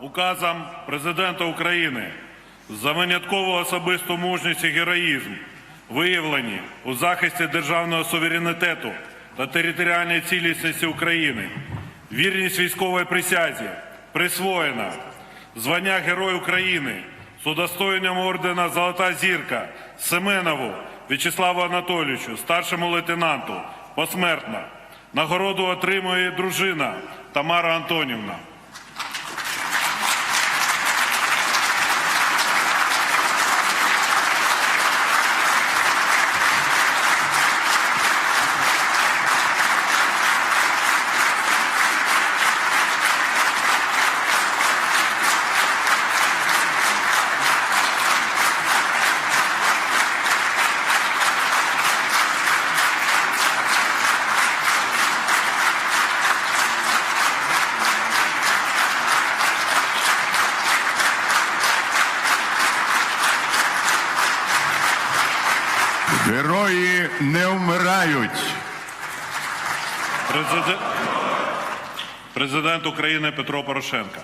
указом Президента України за виняткову особисту мужність і героїзм, виявлені у захисті державного суверенітету та територіальної цілісності України, вірність військової присязі, присвоєна звання Герой України з удостоєнням ордена Золота зірка Семенову В'ячеславу Анатолійовичу, старшому лейтенанту, посмертно. Нагороду отримує дружина Тамара Антонівна. Герої не вмирають. Президент, України Петро Порошенко.